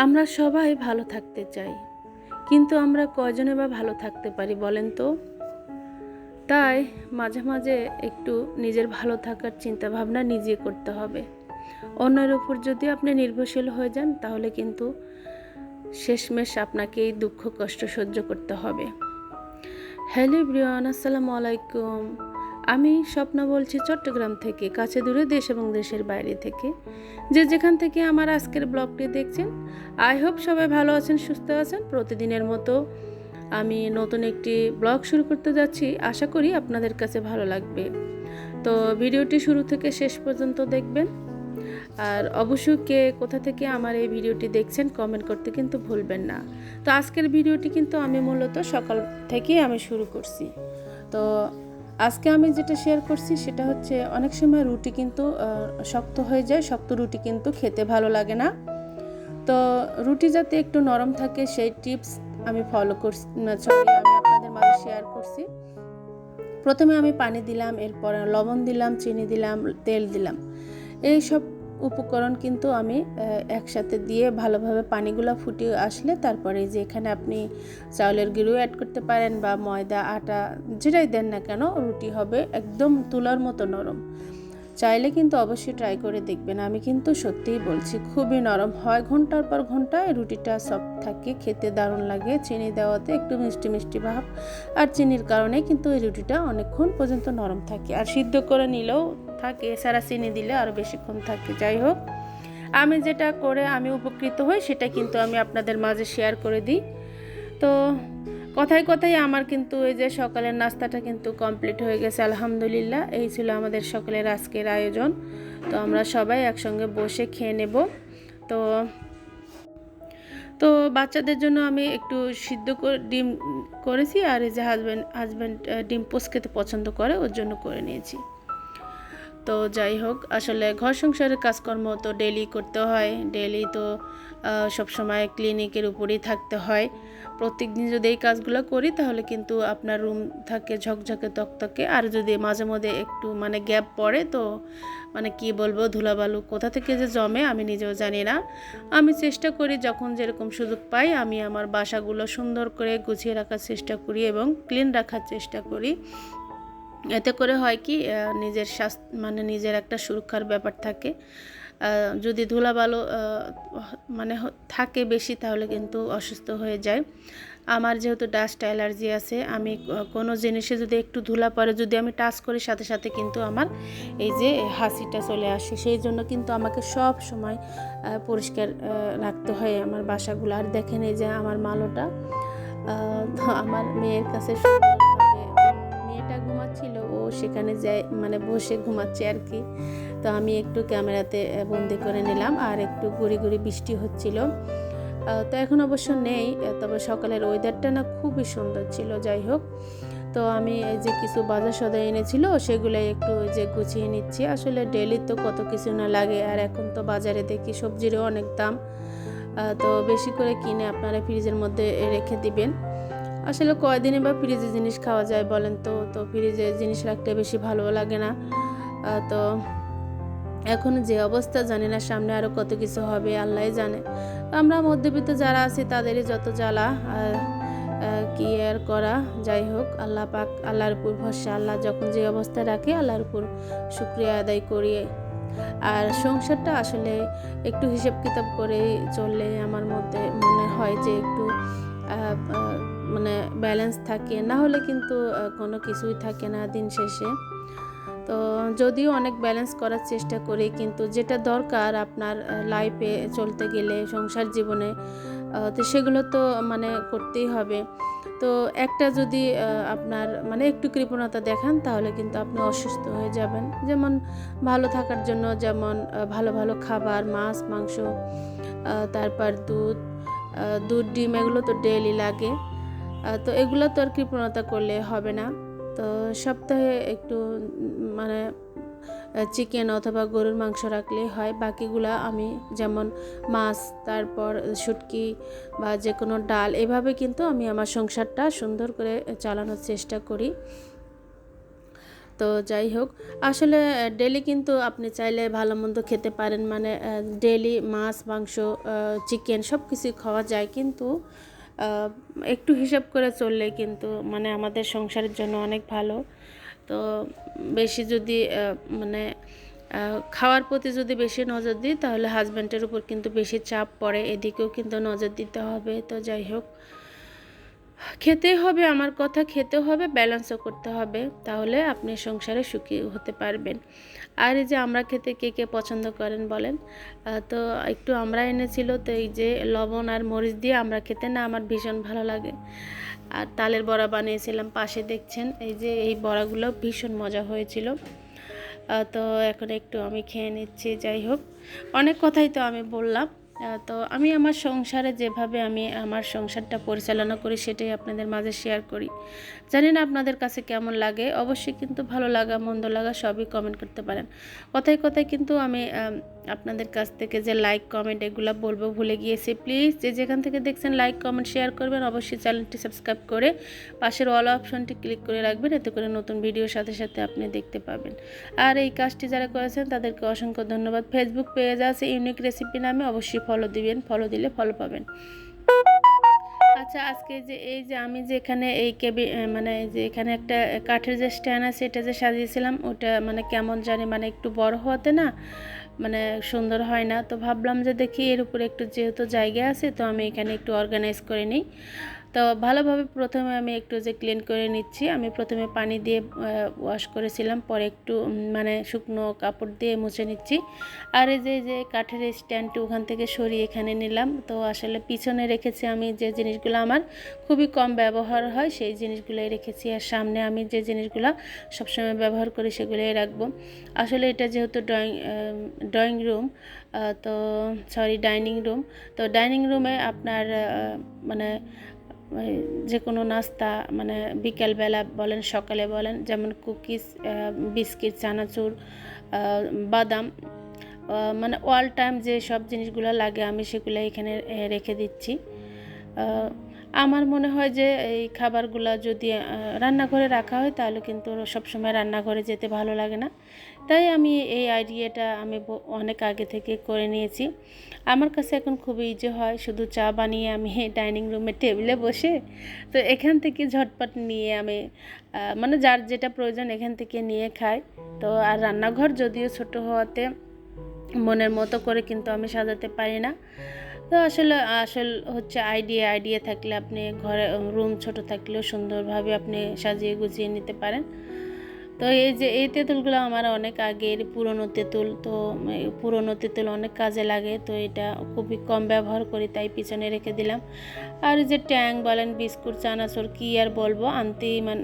আমরা সবাই ভালো থাকতে চাই। কিন্তু আমরা কয়জনে বা ভালো থাকতে পারি বলেন তো? তাই মাঝে মাঝে একটু নিজের ভালো থাকার চিন্তা ভাবনা নিজে করতে হবে। অন্যের উপর যদি আপনি নির্ভরশীল হয়ে যান, তাহলে কিন্তু শেষমেশ আপনাকে এই দুঃখ, কষ্ট সহ্য করতে হবে। হ্যালো ব্রিয়ান আসসালামু আলাইকুম। আমি স্বপ্ন বলছি চট্টগ্রাম থেকে, কাছে দূরে দেশ এবং দেশের বাইরে থেকে। যে যেখান থেকে আমার আজকের ব্লগটি দেখছেন আই হোপ সবাই ভালো আছেন, সুস্থ আছেন। প্রতিদিনের মতো আমি নতুন একটি ব্লগ শুরু করতে যাচ্ছি। আশা করি আপনাদের কাছে ভালো লাগবে। তো ভিডিওটি শুরু থেকে শেষ পর্যন্ত দেখবেন। আর অবশ্যই কে কোথা থেকে আমার এই ভিডিওটি দেখছেন কমেন্ট করতে কিন্তু ভুলবেন না। তো আজকের ভিডিওটি কিন্তু আমি মূলত সকাল থেকেই আমি শুরু করছি। তো আজকে আমি যেটা শেয়ার করছি সেটা হচ্ছে অনেক সময় রুটি কিন্তু শক্ত হয়ে যায়, শক্ত রুটি কিন্তু খেতে ভালো লাগে না। তো রুটি যাতে একটু নরম থাকে সেই টিপস আমি ফলো করছি সরি আমি আপনাদের মাঝে শেয়ার করছি। প্রথমে আমি পানি দিলাম, এরপর লবণ দিলাম, চিনি দিলাম, তেল দিলাম। এই সব উপকরণ কিন্তু আমি একসাথে দিয়ে ভালোভাবে পানিগুলো ফুটিয়ে আসলে তারপরে যে এখানে আপনি চাউলের গুঁড়ো অ্যাড করতে পারেন বা ময়দা, আটা যেটাই দেন না কেন, রুটি হবে একদম তুলার মতো নরম। চাইলে কিন্তু অবশ্যই ট্রাই করে দেখবেন। আমি কিন্তু সত্যিই বলছি, খুবই নরম হয় ঘণ্টার পর ঘণ্টা রুটিটা সফট থাকে, খেতে দারুণ লাগে, চিনি দেওয়াতে একটু মিষ্টি মিষ্টি ভাব। আর চিনির কারণে কিন্তু এই রুটিটা অনেকক্ষণ পর্যন্ত নরম থাকে। আর সিদ্ধ করে নিলেও থাকে এছাড়া চিনি দিলে আরও বেশিক্ষণ থাকে। যাই হোক, আমি যেটা করে আমি উপকৃত হই, সেটা কিন্তু আমি আপনাদের মাঝে শেয়ার করে দিই। তো কথায় কথায় আমার কিন্তু এই যে সকালের নাস্তাটা কিন্তু কমপ্লিট হয়ে গেছে, আলহামদুলিল্লাহ। এই ছিল আমাদের সকলের আজকের আয়োজন। তো আমরা সবাই একসঙ্গে বসে খেয়ে নেব। তো তো বাচ্চাদের জন্য আমি একটু সিদ্ধ ডিম করেছি আর এই যে হাজব্যান্ড হাজব্যান্ড ডিম পোস্ট খেতে পছন্দ করে, ওর জন্য করে নিয়েছি। তো যাই হোক, আসলে ঘর সংসারের কাজকর্ম তো ডেলি করতে হয়। ডেলি তো সবসময় ক্লিনিকের উপরেই থাকতে হয়। প্রত্যেক দিন যদি এই কাজগুলো করি, তাহলে কিন্তু আপনার রুম থাকে ঝকঝকে তকতকে। আর যদি মাঝে মধ্যে একটু মানে গ্যাপ পড়ে, তো মানে কি বলব, ধুলাবালু কোথা থেকে যে জমে, আমি নিজেও জানি না। আমি চেষ্টা করি যখন যেরকম সুযোগ পাই, আমি আমার বাসাগুলো সুন্দর করে গুছিয়ে রাখার চেষ্টা করি এবং ক্লিন রাখার চেষ্টা করি। এতে করে হয় কি নিজের স্বাস্থ্য মানে নিজের একটা সুরক্ষার ব্যাপার থাকে। যদি ধুলাবালো মানে থাকে বেশি তাহলে কিন্তু অসুস্থ হয়ে যায়। আমার যেহেতু ডাস্ট অ্যালার্জি আছে, আমি কোনো জিনিসে যদি একটু ধুলা পড়ে যদি আমি টাচ করি, সাথে সাথে কিন্তু আমার এই যে হাসিটা চলে আসে। সেই জন্য কিন্তু আমাকে সব সময় পরিষ্কার রাখতে হয় আমার বাসাগুলো। আর দেখেন এই যে আমার মালোটা আমার মেয়ের কাছে সেখানে যায় মানে বসে ঘুমাচ্ছে আর কি। তো আমি একটু ক্যামেরাতে বন্দি করে নিলাম আর একটু গুড়ি গুড়ি বৃষ্টি হচ্ছিল। তো এখন অবশ্য নেই তবে সকালের ওয়েদারটা না খুবই সুন্দর ছিল, যাই হোক। তো আমি এই যে কিছু বাজার সদাই এনেছিল, সেগুলোই একটু যে গুছিয়ে নিচ্ছি। আসলে ডেলি তো কত কিছু না লাগে, আর এখন তো বাজারে দেখি সবজিরও অনেক দাম। তো বেশি করে কিনে আপনারা ফ্রিজের মধ্যে রেখে দিবেন। আসলে কয়দিনে বা ফ্রিজে জিনিস খাওয়া যায় বলেন তো? তো ফ্রিজে জিনিস রাখতে বেশি ভালো লাগে না। তো এখন যে অবস্থা জানি না, সামনে আরও কত কিছু হবে আল্লাহ জানে। আমরা মধ্যবিত্ত যারা আছি তাদেরই যত জ্বালা কি আর করা, যাই হোক, আল্লাহ পাক আল্লাহর উপর ভরসা, আল্লাহ যখন যে অবস্থায় রাখে আল্লাহর উপর শুক্রিয়া আদায় করি। আর সংসারটা আসলে একটু হিসেব কিতাব করে চললে আমার মধ্যে মনে হয় যে একটু মানে ব্যালেন্স থাকে, না হলে কিন্তু কোনো কিছুই থাকে না দিন শেষে। তো যদিও অনেক ব্যালেন্স করার চেষ্টা করি, কিন্তু যেটা দরকার আপনার লাইফে চলতে গেলে, সংসার জীবনে তো সেগুলো তো মানে করতেই হবে। তো একটা যদি আপনার মানে একটু কৃপণতা দেখান, তাহলে কিন্তু আপনি অসুস্থ হয়ে যাবেন। যেমন ভালো থাকার জন্য, যেমন ভালো ভালো খাবার, মাছ, মাংস তারপর দুধ দুধ, ডিম, এগুলো তো ডেলি লাগে। তো এগুলো তো আর কৃপণতা করলে হবে না। তো সপ্তাহে একটু মানে চিকেন অথবা গরুর মাংস রাখলে হয়। বাকিগুলা আমি যেমন মাছ, তারপর শুটকি বা যে কোনো ডাল, এভাবে কিন্তু আমি আমার সংসারটা সুন্দর করে চালানোর চেষ্টা করি। তো যাই হোক, আসলে ডেলি কিন্তু আপনি চাইলে ভালো মন্দ খেতে পারেন। মানে ডেলি মাছ, মাংস চিকেন সব কিছুই খাওয়া যায়। কিন্তু একটু হিসাব করে চললে কিন্তু মানে আমাদের সংসারের জন্য অনেক ভালো। তো বেশি যদি মানে খাওয়ার প্রতি যদি বেশি নজর দিই, তাহলে হাজব্যান্ডের উপর কিন্তু বেশি চাপ পড়ে। এদিকেও কিন্তু নজর দিতে হবে। তো যাই হোক খেতেই হবে, আমার কথা খেতে হবে ব্যালেন্সও করতে হবে। তাহলে আপনি সংসারে সুখী হতে পারবেন। আর এই যে আমরা খেতে কে কে পছন্দ করেন বলেন তো একটু আমরা এনেছিল, তো এই যে লবণ আর মরিচ দিয়ে আমরা খেতে না আমার ভীষণ ভালো লাগে। আর তালের বড়া বানিয়েছিলাম, পাশে দেখছেন, এই যে এই বড়াগুলো ভীষণ মজা হয়েছিল। তো এখন একটু আমি খেয়ে নিচ্ছি, যাই হোক। অনেক কথাই তো আমি বললাম তো আমি আমার সংসারে যেভাবে আমি আমার সংসারটা পরিচালনা করি, সেটাই আপনাদের মাঝে শেয়ার করি। জানি না আপনাদের কাছে কেমন লাগে, অবশ্যই কিন্তু ভালো লাগা, মন্দ লাগা সবই কমেন্ট করতে পারেন। কথায় কথায় কিন্তু আমি আপনাদের কাছ থেকে যে লাইক কমেন্ট এগুলো বলব ভুলে গিয়েছি। প্লিজ যে যেখান থেকে দেখছেন লাইক কমেন্ট শেয়ার করবেন, অবশ্যই চ্যানেলটি সাবস্ক্রাইব করে পাশের অল অপশনটি ক্লিক করে রাখবেন, এতে করে নতুন ভিডিওর সাথে সাথে আপনি দেখতে পাবেন। আর এই কাজটি যারা করেছেন, তাদেরকে অসংখ্য ধন্যবাদ। ফেসবুক পেজ আছে ইউনিক রেসিপি নামে, অবশ্যই ফলো দিবেন ফলো দিলে ফলো পাবেন। আচ্ছা আজকে যে এই যে আমি যে এখানে এই কেবি মানে যে এখানে একটা কাঠের যে স্ট্যান্ড আছে, এটা যে সাজিয়েছিলাম, ওটা মানে কেমন জানি মানে একটু বড় হওয়াতে না মানে সুন্দর হয় না। তো ভাবলাম যে দেখি এর উপরে একটু যেহেতু জায়গা আছে, তো আমি এখানে একটু অর্গানাইজ করে নিই। তো ভালোভাবে প্রথমে আমি একটু যে ক্লিন করে নিচ্ছি, আমি প্রথমে পানি দিয়ে ওয়াশ করেছিলাম, পরে একটু মানে শুকনো কাপড় দিয়ে মুছে নিচ্ছি। আর এই যে যে কাঠের স্ট্যান্ডটি ওখান থেকে সরিয়ে এখানে নিলাম। তো আসলে পিছনে রেখেছি আমি যে জিনিসগুলো আমার খুবই কম ব্যবহার হয়, সেই জিনিসগুলোই রেখেছি। আর সামনে আমি যে জিনিসগুলো সবসময় ব্যবহার করি সেগুলোই রাখব। আসলে এটা যেহেতু ড্রয়িং ড্রয়িং রুম তো সরি ডাইনিং রুম তো ডাইনিং রুমে আপনার মানে ওই যে কোনো নাস্তা মানে বিকেলবেলা বলেন, সকালে বলেন, যেমন কুকিজ বিস্কিট, চানাচুর বাদাম মানে অল টাইম যে সব জিনিসগুলো লাগে আমি সেগুলো এখানে রেখে দিচ্ছি। আমার মনে হয় যে এই খাবারগুলো যদি রান্নাঘরে রাখা হয় তাহলে কিন্তু সবসময় রান্নাঘরে যেতে ভালো লাগে না। তাই আমি এই আইডিয়াটা আমি অনেক আগে থেকে করে নিয়েছি। আমার কাছে এখন খুব ইজি হয়, শুধু চা বানিয়ে আমি ডাইনিং রুমে টেবিলে বসে তো এখান থেকে ঝটপট নিয়ে আমি মানে যার যেটা প্রয়োজন এখান থেকে নিয়ে খাই। তো আর রান্নাঘর যদিও ছোট হওয়াতে মনের মতো করে কিন্তু আমি সাজাতে পারি না। তো আসলে, আসল হচ্ছে আইডিয়া আইডিয়া থাকলে আপনি ঘরে, রুম ছোট থাকলেও সুন্দরভাবে আপনি সাজিয়ে গুছিয়ে নিতে পারেন। তো এই যে এই তেঁতুলগুলো আমার অনেক আগের পুরনো তেঁতুল, তো পুরনো তেঁতুল অনেক কাজে লাগে, তো এটা খুবই কম ব্যবহার করি তাই পিছনে রেখে দিলাম। আর যে ট্যাং বলেন, বিস্কুট, চানাচুর, কী আর বলব, আনতেই মানে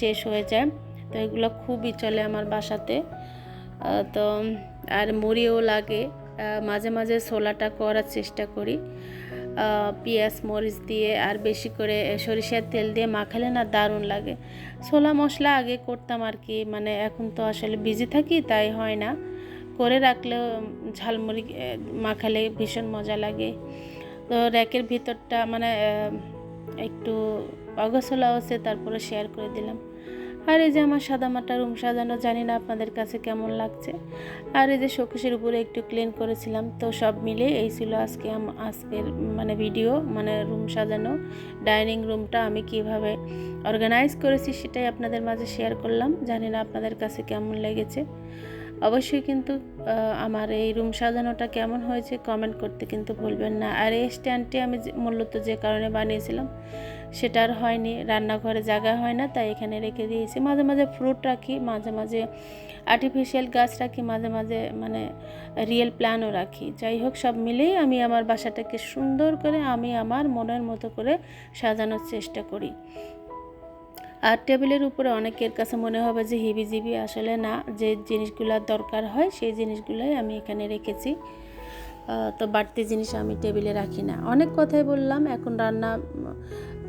শেষ হয়ে যায়। তো এগুলো খুবই চলে আমার বাসাতে। তো, আর মুড়িও লাগে। মাঝে মাঝে ছোলাটা করার চেষ্টা করি। পেঁয়াজ, মরিচ দিয়ে আর বেশি করে সরিষার তেল দিয়ে মাখালে না দারুণ লাগে। ছোলা মশলা আগে করতাম আর কি মানে এখন তো আসলে বিজি থাকি, তাই হয় না। করে রাখলেও ঝালমুড়ি মাখালে ভীষণ মজা লাগে। তো র্যাকের ভিতরটা মানে একটু অগোছলা আছে, তারপরে শেয়ার করে দিলাম। আর এই যে আমার সাদামাটা রুম সাজানো, জানি না আপনাদের কাছে কেমন লাগছে। আর এই যে শোকেশের উপরে একটু ক্লিন করেছিলাম, তো সব মিলে এই ছিল আজকে আজকের মানে ভিডিও মানে রুম সাজানো ডাইনিং রুমটা আমি কীভাবে অর্গানাইজ করেছি সেটাই আপনাদের মাঝে শেয়ার করলাম। জানি না আপনাদের কাছে কেমন লেগেছে। অবশ্যই কিন্তু আমার এই রুম সাজানোটা কেমন হয়েছে কমেন্ট করতে কিন্তু ভুলবেন না। আর এই স্ট্যান্ডটি আমি মূলত যে কারণে বানিয়েছিলাম সেটা আর হয়নি, রান্নাঘরে জায়গা হয় না, তাই এখানে রেখে দিয়েছি। মাঝে মাঝে ফ্রুট রাখি, মাঝে মাঝে আর্টিফিশিয়াল গাছ রাখি, মাঝে মাঝে মানে রিয়েল প্ল্যানও রাখি। যাই হোক, সব মিলেই আমি আমার বাসাটাকে সুন্দর করে আমি আমার মনের মতো করে সাজানোর চেষ্টা করি। আর টেবিলের উপরে অনেকের কাছে মনে হবে যে হিবিজিবি আসলে না, যে জিনিসগুলোর দরকার হয় সেই জিনিসগুলোই আমি এখানে রেখেছি। তো বাড়তি জিনিস আমি টেবিলে রাখি না। অনেক কথাই বললাম, এখন রান্না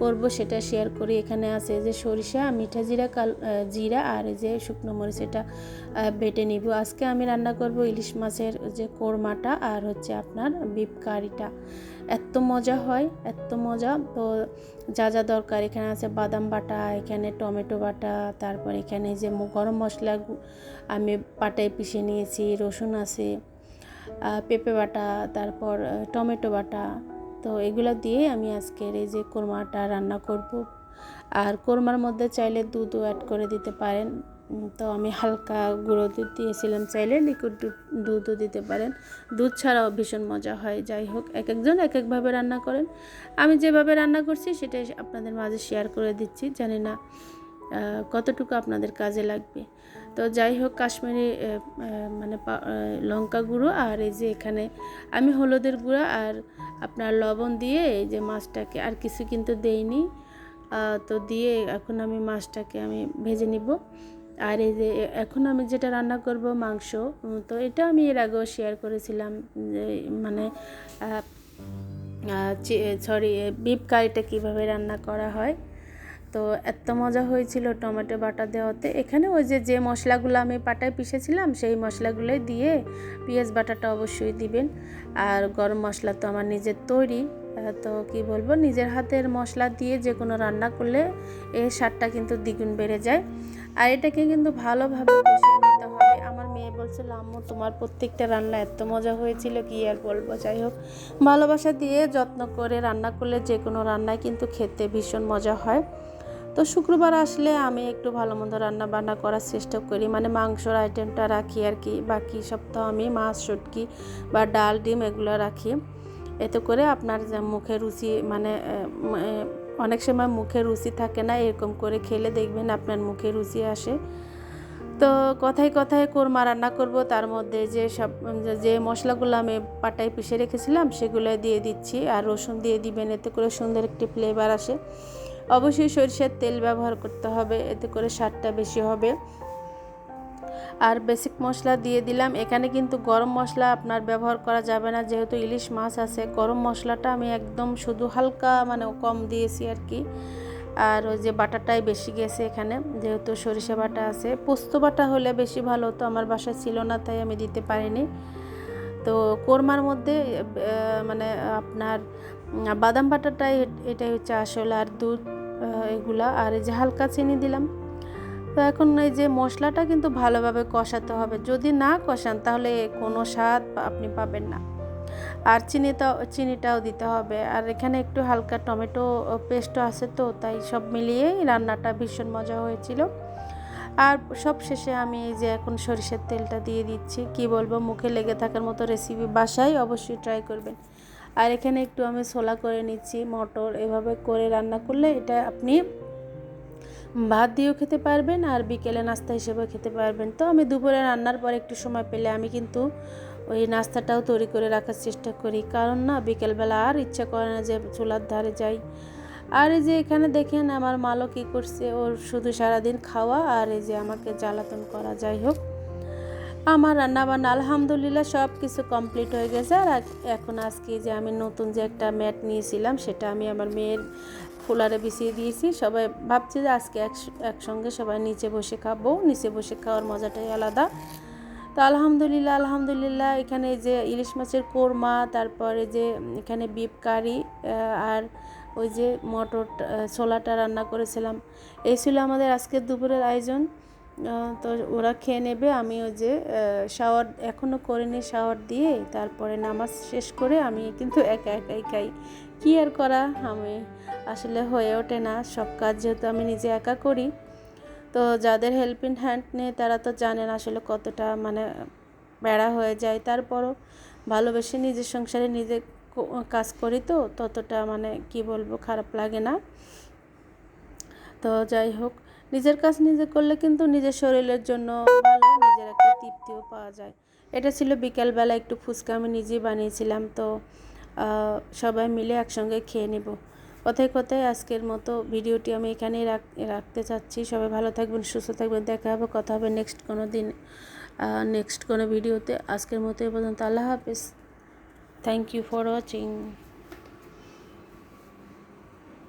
করব সেটা শেয়ার করি। এখানে আছে যে সরিষা, মিঠা জিরা, কাল জিরা আর এই যে শুকনো মরিচ এটা বেটে নিব। আজকে আমি রান্না করব ইলিশ মাছের যে কোরমাটা আর হচ্ছে আপনার বিপ কারিটা এত মজা হয় এত মজা। তো যা যা দরকার এখানে আছে বাদাম বাটা, এখানে টমেটো বাটা, তারপর এখানে যে গরম মশলা আমি পাটায় পিষে নিয়েছি, রসুন আছে পেঁপে বাটা, তারপর টমেটো বাটা তো এগুলো দিয়ে আমি আজকের এই যে কোরমাটা রান্না করব। আর কোরমার মধ্যে চাইলে দুধও অ্যাড করে দিতে পারেন। তো আমি হালকা গুঁড়ো দুধ দিয়েছিলাম, চাইলে লিকুইড দুধও দিতে পারেন। দুধ ছাড়াও ভীষণ মজা হয়, যাই হোক, এক একজন এক একভাবে রান্না করেন। আমি যেভাবে রান্না করছি সেটাই আপনাদের মাঝে শেয়ার করে দিচ্ছি, জানি না কতটুকু আপনাদের কাজে লাগবে। তো যাই হোক, কাশ্মীরি মানে লঙ্কা গুঁড়ো আর এই যে এখানে আমি হলুদের গুঁড়া আর আপনার লবণ দিয়ে এই যে মাছটাকে আর কিছু কিন্তু দেইনি। তো দিয়ে এখন আমি মাছটাকে আমি ভেজে নিব। আর এই যে এখন আমি যেটা রান্না করব মাংস তো এটা আমি এর আগেও শেয়ার করেছিলাম মানে সরি বিপ কারিটা কীভাবে রান্না করা হয়। তো এত মজা হয়েছিল টমেটো বাটা দেওয়াতে। এখানে ওই যে যে মশলাগুলো আমি পাটায় পিষেছিলাম, সেই মশলাগুলোই দিয়ে পেঁয়াজ বাটাটা অবশ্যই দিবেন। আর গরম মশলা তো আমার নিজের তৈরি। তো কি বলব, নিজের হাতের মশলা দিয়ে যে কোনো রান্না করলে এর স্বাদটা কিন্তু দ্বিগুণ বেড়ে যায়। আর এটাকে কিন্তু ভালোভাবে কষিয়ে নিতে হবে। আমার মেয়ে বলছিল, আম্মু, তোমার প্রত্যেকটা রান্না এত মজা হয়েছিল, কি আর বলব? যাই হোক, ভালোবাসা দিয়ে যত্ন করে রান্না করলে যে কোনো রান্নায় কিন্তু খেতে ভীষণ মজা হয়। তো শুক্রবার আসলে আমি একটু ভালো মন্দ রান্না বান্না করার চেষ্টা করি। মানে মাংসর আইটেমটা রাখি আর কি, বাকি সপ্তাহ আমি মাছ, শুটকি বা ডাল, ডিম এগুলো রাখি। এতে করে আপনার মুখে রুচি মানে অনেক সময় মুখে রুচি থাকে না, এরকম করে খেলে দেখবেন আপনার মুখে রুচি আসে। তো কথায় কথায় কোরমা রান্না করব, তার মধ্যে যে সব, যে মশলাগুলো আমি পাটায় পিষে রেখেছিলাম, সেগুলো দিয়ে দিচ্ছি। আর রসুন দিয়ে দিবেন, এতে করে সুন্দর একটি ফ্লেভার আসে। অবশ্যই সরিষার তেল ব্যবহার করতে হবে, এতে করে স্বাদটা বেশি হবে। আর বেসিক মশলা দিয়ে দিলাম। এখানে কিন্তু গরম মশলা আপনার ব্যবহার করা যাবে না, যেহেতু ইলিশ মাছ আছে। গরম মশলাটা আমি একদম শুধু হালকা মানে কম দিয়েছি আর কি। আর ওই যে বাটাটাই বেশি গেছে এখানে, যেহেতু সরিষা বাটা আছে। পোস্ত বাটা হলে বেশি ভালো হতো, আমার বাসায় ছিল না, তাই আমি দিতে পারিনি। তো কোরমার মধ্যে মানে আপনার বাদাম বাটাটাই এটাই হচ্ছে আসল। আর দুধ এগুলা, আর এই যে হালকা চিনি দিলাম। তো এখন এই যে মশলাটা কিন্তু ভালোভাবে কষাতে হবে। যদি না কষান, তাহলে কোনো স্বাদ আপনি পাবেন না। আর চিনিটাও চিনিটাও দিতে হবে। আর এখানে একটু হালকা টমেটো পেস্টও আছে তো, তাই সব মিলিয়েই রান্নাটা ভীষণ মজা হয়েছিল। আর সব শেষে আমি এই যে এখন সরিষার তেলটা দিয়ে দিচ্ছি। কি বলব, মুখে লেগে থাকার মতো রেসিপি বাসায় অবশ্যই ট্রাই করবেন। আর এখানে একটু আমি ছোলা করে নিচ্ছি, মটর, এভাবে করে রান্না করলে এটা আপনি ভাত দিয়েও খেতে পারবেন আর বিকেলে নাস্তা হিসেবেও খেতে পারবেন। তো আমি দুপুরে রান্নার পর একটু সময় পেলে আমি কিন্তু ওই নাস্তাটাও তৈরি করে রাখার চেষ্টা করি। কারণ না, বিকেলবেলা আর ইচ্ছা করে না যে চুলার ধারে যাই। আর এই যে এখানে দেখেন আমার মালও কী করছে, ওর শুধু সারাদিন খাওয়া আর এই যে আমাকে জ্বালাতন করা, যাই হোক। আমার রান্না বান্না আলহামদুলিল্লাহ সব কিছু কমপ্লিট হয়ে গেছে। আর এখন আজকে যে আমি নতুন যে একটা ম্যাট নিয়েছিলাম, সেটা আমি আমার মেয়ের ফুলারে বিছিয়ে দিয়েছি। সবাই ভাবছি যে আজকে এক- একসঙ্গে সবাই নিচে বসে খাব। নিচে বসে খাওয়ার মজাটাই আলাদা। তো আলহামদুলিল্লাহ আলহামদুলিল্লাহ, এখানে যে ইলিশ মাছের কোরমা, তারপরে যে এখানে বিপ কারি আর ওই যে মটর ছোলাটা রান্না করেছিলাম। এই ছিল আমাদের আজকের দুপুরের আয়োজন। তো ওরা খেয়ে নেবে। আমি ওই যে শাওয়ার এখনও করিনি শাওয়ার দিয়ে, তারপরে নামাজ শেষ করে আমি কিন্তু একা একাই খাই। কী আর করা? আমি আসলে হয়ে ওঠে না। সব কাজ যেহেতু আমি নিজে একা করি। তো যাদের হেল্পিং হ্যান্ড নেই, তারা তো জানেন আসলে কতটা মানে বেড়া হয়ে যায়। তারপরও ভালোবেসে নিজের সংসারে নিজে কাজ করি তো, ততটা মানে কি বলব, খারাপ লাগে না। তো যাই হোক নিজের কাজ নিজে করলে কিন্তু নিজের শরীরের জন্য ভালো, নিজের একটা তৃপ্তিও পাওয়া যায়। এটা ছিল বিকালবেলা একটু ফুচকা আমি নিজেই বানিয়েছিলাম, তো সবাই মিলে একসঙ্গে খেয়ে নেব। কথায় কথায় আজকের মতো ভিডিওটি আমি এখানেই রাখ, রাখতে চাচ্ছি। সবাই ভালো থাকবেন, সুস্থ থাকবেন। দেখা হবে, কথা হবে নেক্সট কোনো দিন নেক্সট কোনো ভিডিওতে। আজকের মতো এ পর্যন্ত। আল্লাহ হাফেজ। Thank you for watching